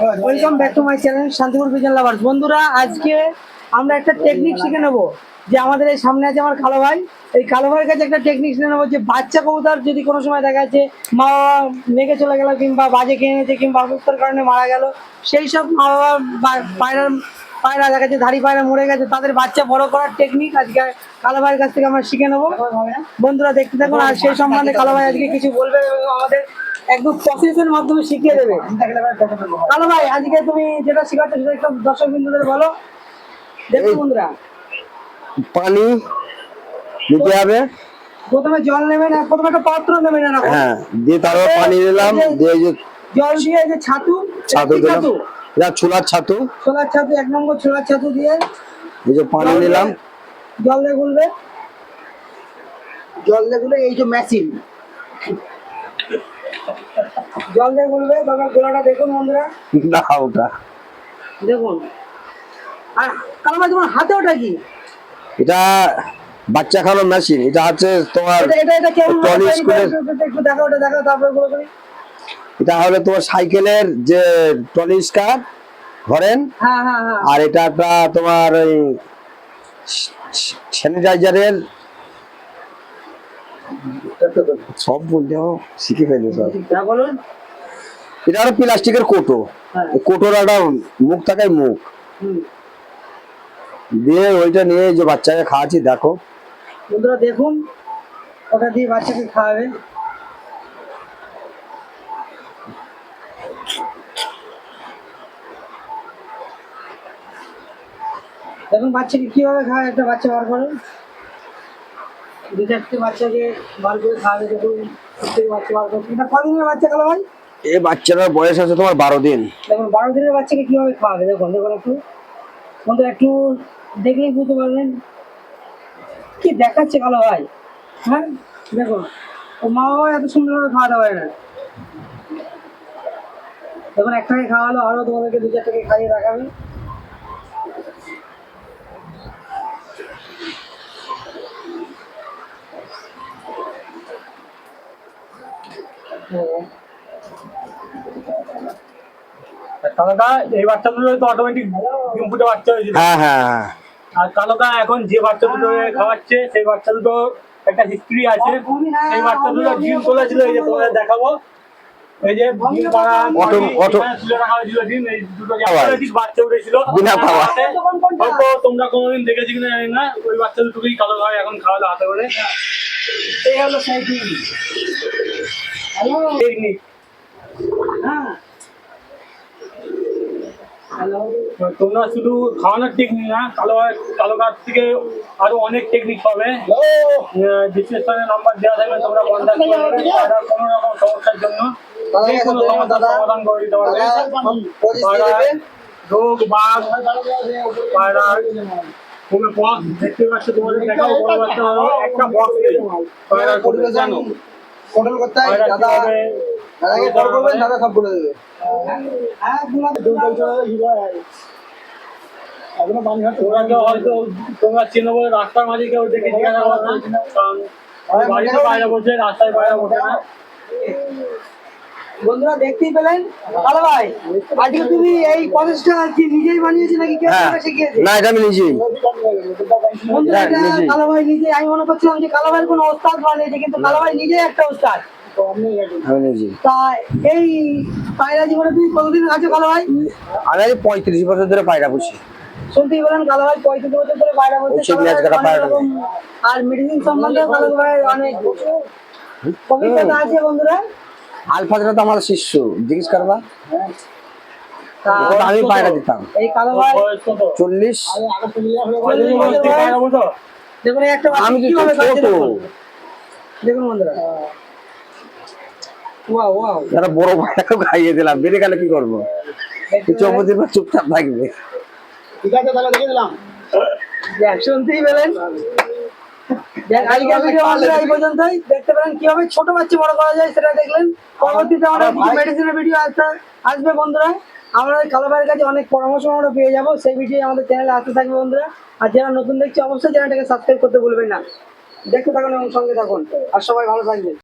Welcome back to my channel Shantipur Bijon lovers বন্ধুরা, আজকে আমরা একটা টেকনিক শিখে নেব, যে আমাদের এই সামনে আছে আমার কালো ভাই। এই কালো ভাইয়ের কাছে একটা টেকনিক শিখে নেব, যে বাচ্চা কবুতর যদি কোনো সময় দেখা যাচ্ছে মা বাবা মেঘে চলে গেল কিংবা বাজে খেয়ে নিয়েছে কিংবা অসুস্থতার কারণে মারা গেল, সেই সব মা বাবা পায়রার পায়রা দেখা যাচ্ছে, ধাড়ি পায়রা মরে গেছে, তাদের বাচ্চা বড় করার টেকনিক আজকে কালো ভাইয়ের কাছ থেকে আমরা শিখে নেব। বন্ধুরা, দেখতে থাকুন, আর সেই সম্বন্ধে কালো ভাই আজকে কিছু বলবে আমাদের একদম প্রসেসের মাধ্যমে শিখিয়ে দেবে। কালো ভাই আজকে তুমি যেটা শেখাচ্ছ সেটা একটু দর্শক বিন্দুদের বলো দেখুন বন্ধুরা। পানি দিতে হবে। প্রথমে জল নেবেন আর প্রথমে একটা পাত্র নেবেন এরকম। হ্যাঁ দিয়ে তারপর পানি দিলাম দিয়ে যে জল দিয়ে যে ছাতু ছাতু দিলাম। এটা ছোলার ছাতু। ছোলার ছাতু এক নম্বর ছোলার ছাতু দিয়ে এই যে পানি দিলাম। জল দিয়ে গুলবে। জল দিয়ে গুলে এই যে মেশিন জল দিয়ে গুলবে তারপর গোলাটা দেখুন বন্ধুরা। না ওটা। দেখুন। আর কালো তোমার হাতে ওটা কি? এটা বাচ্চা খাওয়ানো মেশিন এটা হচ্ছে তোমার এটা এটা কেমন একটু- দেখাও ওটা দেখাও তারপরে গুলো করি। এটা হলো তোমার সাইকেলের যে টলি স্কার ধরেন। হ্যাঁ হ্যাঁ হ্যাঁ। আর এটা একটা তোমার ওই স্যানিটাইজারের সব বলতে শিখে ফেলি সব। এটা হলো প্লাস্টিকের কোটো। হ্যাঁ। কোটোর একটা মুখ থাকে মুখ। দিয়ে ওইটা নিয়ে যে বাচ্চাকে খাওয়াচ্ছি দেখো। বন্ধুরা দেখুন। ওটা দিয়ে বাচ্চাকে খাওয়াবে। দেখুন বাচ্চাকে কীভাবে খাওয়ায় একটা বাচ্চা বার করে দু চারটে বাচ্চাকে বার করে খাওয়াবে দেখুন প্রত্যেক বাচ্চা বার করে এটা কদিনের বাচ্চা গেল ভাই? এই বাচ্চাটার বয়স আছে তোমার বারো দিন। দেখুন বারো দিনের বাচ্চাকে কীভাবে খাওয়াবে? দেখুন দেখুন একটু। বন্ধুরা একটু দেখলেই বুঝতে পারবেন। কি দেখাচ্ছে কালো ভাই? হ্যাঁ? দেখুন ও মা বাবা এত সুন্দরভাবে খাওয়াতে পারে না। দেখুন একটাকে খাওয়ালো আরও তোমাদেরকে দু চারটাকে খাইয়ে রাখাবে কালোকা এই বাচ্চাগুলো তো অটোমেটিক ডিম ফুটে বাচ্চা হয়েছিল হ্যাঁ হ্যাঁ হ্যাঁ। আর কালোকা এখন যে বাচ্চা দুটো খাওয়াচ্ছে সেই বাচ্চা দুটো একটা হিস্ট্রি আছে। সেই বাচ্চা দুটো ডিম তোলেছিল এই যে তোমাদের দেখাবো। এই যে ডিম পাড়া অটো- অটো- তুলে রাখা হয়েছিল ডিম এই দুটো যে খাওয়ায়। automatic বাচ্চা উঠেছিল। বিনা খাওয়া। হয়তো তোমরা কোনোদিন দেখেছি কিনা জানি না ওই বাচ্চা দুটোকেই কালো ভাই এখন খাওয়ালো হাতে করে। এই হলো সাইকেল হ্যালো হ্যাঁ হ্যালো তোমরা শুধু খাওয়ানোর টেকনিক না কালো কালো কাঠ থেকে আরও অনেক টেকনিক পাবে। ডিসক্রিপশনে নাম্বার দেওয়া থাকবে তোমরা কন্ট্যাক্ট করবে। আর কোনো রকম সমস্যার জন্য যে কোনো সমস্যার সমাধান করে দিতে পারবে। পায়রা, রোগ বাঘ পায়রা কোনো বক্স দেখতে পাচ্ছ তোমাদের দেখাও বড় বাচ্চা একটা বক্স পরিবেশ জানো? কন্ট্রোল করতে হয় দাদা! দাদাকে কল করবেন দাদা সব বলে দেবে। হ্যাঁ তোমরা কেউ হয়তো তোমরা চেনো বলে রাস্তার মাঝে কেউ দেখে জিজ্ঞাসা করো না। বাড়িতে বাইরে বসে রাস্তায় বাইরে বসে। না বন্ধুরা দেখতেই পেলেন? ভালো ভাই আজকে তুমি এই প্রসেসটা কি নিজেই বানিয়েছি নাকি কেউ হ্যাঁ। শিখিয়েছে? না এটা আমি নিজেই। বন্ধুরা হ্যাঁ। কালো ভাই নিজে আমি মনে করছিলাম যে কালো ভাইয়ের কোনো ওস্তাদ বানিয়েছে কিন্তু কালো ভাই নিজেই একটা ওস্তাদ। আমি নিজেই তা এই পায়রা জীবনে তুমি কতদিন আছো কালো ভাই? আমি পঁয়ত্রিশ বছর ধরে পায়রা পুষি। শুনতেই পেলেন কালো ভাই পঁয়ত্রিশ বছর ধরে পায়রা বলছে ওই চিংড়ি আজকাটা পায়রা আর মেডিসিন সম্বন্ধে কালো ভাই অনেক অভিজ্ঞতা আছে বন্ধুরা? আলফাজরা তো আমার শিষ্য জিজ্ঞেস করবা আমি পায়রা দিতাম। এই কালো ভাই চল্লিশ? দেখুন একটা আমি ছোট। দেখুন। বন্ধুরা। যারা বড় পায়রাকে খাইয়ে দিলাম। বেড়ে গেলে কি করব? কিছু অবধি চুপচাপ থাকবে। ঠিক আছে তাহলে দেখে দিলাম শুনতেই পেলেন? দেখ, আজকের ভিডিও বন্ধুরা এই পর্যন্তই। দেখতে পেলেন কীভাবে ছোট বাচ্চা বড় করা যায় সেটা দেখলেন। পরবর্তীতে আমরা মেডিসিনের ভিডিও আসবে বন্ধুরা। আমরা ওই কালো ভাইয়ের কাছে অনেক পরামর্শ আমরা পেয়ে যাব। সেই ভিডিও আমাদের চ্যানেলে আসতে থাকবে বন্ধুরা। আর যারা নতুন দেখছে অবশ্যই চ্যানেলটাকে সাবস্ক্রাইব করতে ভুলবেন না। দেখতে থাকুন এবং সঙ্গে থাকুন। আর সবাই ভালো থাকবেন।